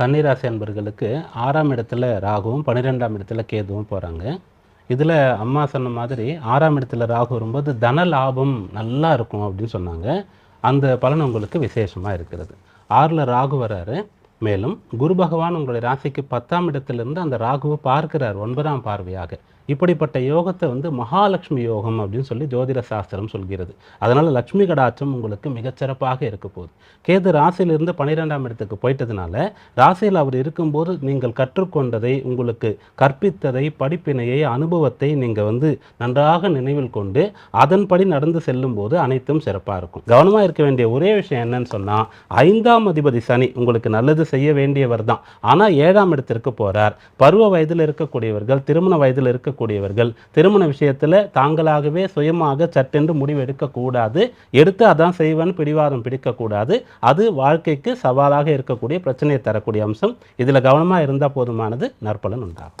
கன்னிராசி அன்பர்களுக்கு ஆறாம் இடத்துல ராகுவும் பன்னிரெண்டாம் இடத்துல கேதுவும் போகிறாங்க இதில் அம்மா சொன்ன மாதிரி ஆறாம் இடத்துல ராகு வரும்போது தன லாபம் நல்லா இருக்கும் அப்படின்னு சொன்னாங்க. அந்த பலன் உங்களுக்கு விசேஷமாக இருக்கிறது. ஆறில் ராகு வராரு. மேலும் குரு பகவான் உங்களுடைய ராசிக்கு பத்தாம் இடத்திலிருந்து அந்த ராகுவை பார்க்கிறார் ஒன்பதாம் பார்வையாக. இப்படிப்பட்ட யோகத்தை வந்து மகாலட்சுமி யோகம் அப்படின்னு சொல்லி ஜோதிட சாஸ்திரம் சொல்கிறது. அதனால் லக்ஷ்மி கடாட்சம் உங்களுக்கு மிகச்சிறப்பாக இருக்க போகுது. கேது ராசியிலிருந்து பன்னிரெண்டாம் இடத்துக்கு போயிட்டதுனால ராசியில் அவர் இருக்கும்போது நீங்கள் கற்றுக்கொண்டதை உங்களுக்கு கற்பித்ததை படிப்பினையை அனுபவத்தை நீங்கள் வந்து நன்றாக நினைவில் கொண்டு அதன்படி நடந்து செல்லும்போது அனைத்தும் சிறப்பாக இருக்கும். கவனமாக இருக்க வேண்டிய ஒரே விஷயம் என்னன்னு சொன்னால் ஐந்தாம் அதிபதி சனி உங்களுக்கு நல்லது செய்ய வேண்டியவர் தான். ஆனால் ஏழாம் இடத்திற்கு போகிறார் பருவ வயதில் இருக்கக்கூடியவர்கள் திருமண வயதில் இருக்கக்கூடியவர்கள் திருமண விஷயத்தில் தாங்களாகவே சுயமாக சட்டென்று முடிவு எடுக்கக்கூடாது எடுத்து அதான் செய்வேன் பிடிவாதம் பிடிக்கக்கூடாது. அது வாழ்க்கைக்கு சவாலாக இருக்கக்கூடிய பிரச்சனையை தரக்கூடிய அம்சம். இதில் கவனமாக இருந்தால் போதுமானது நற்பலன் உண்டாகும்.